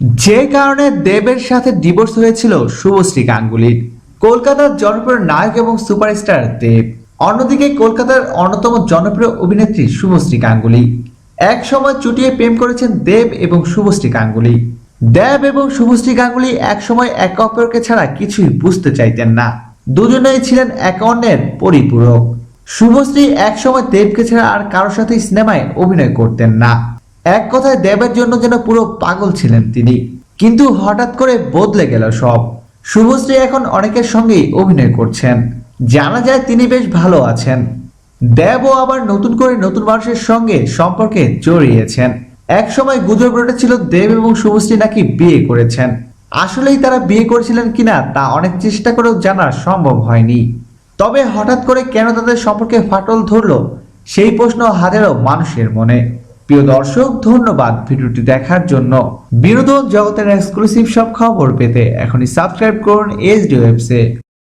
যে কারণে দেবের সাথে ডিভোর্স হয়েছিল শুভশ্রী গাঙ্গুলির কলকাতার জনপ্রিয় নায়ক এবং সুপারস্টার দেব। অন্যদিকে কলকাতার অন্যতম জনপ্রিয় অভিনেত্রী শুভশ্রী গাঙ্গুলি। এক সময় চুটিয়ে প্রেম করেছেন দেব এবং শুভশ্রী গাঙ্গুলি। দেব এবং শুভশ্রী গাঙ্গুলি এক সময় একে অপরকে ছাড়া কিছুই বুঝতে চাইতেন না। দুজনেই ছিলেন এক অন্যের পরিপূরক। শুভশ্রী একসময় দেবকে ছাড়া আর কারোর সাথে সিনেমায় অভিনয় করতেন না। এক কথায় দেবের জন্য যেন পুরো পাগল ছিলেন তিনি। কিন্তু হঠাৎ করে বদলে গেল সব। শুভশ্রী এখন অনেকের সঙ্গেই অভিনয় করছেন। জানা যায় তিনি বেশ ভালো আছেন। দেবও আবার নতুন করে নতুন মানুষের সঙ্গে সম্পর্কে জড়িয়েছেন। এক সময় গুজব রটেছিল দেব এবং শুভশ্রী নাকি বিয়ে করেছেন। আসলেই তারা বিয়ে করেছিলেন কিনা তা অনেক চেষ্টা করেও জানা সম্ভব হয়নি। তবে হঠাৎ করে কেন তাদের সম্পর্কে ফাটল ধরলো, সেই প্রশ্ন হাজারো মানুষের মনে। প্রিয় দর্শক, ধন্যবাদ ভিডিওটি দেখার জন্য। বিনোদন জগতের এক্সক্লুসিভ সব খবর পেতে এখনই সাবস্ক্রাইব করুন এইচডি ওয়েবসে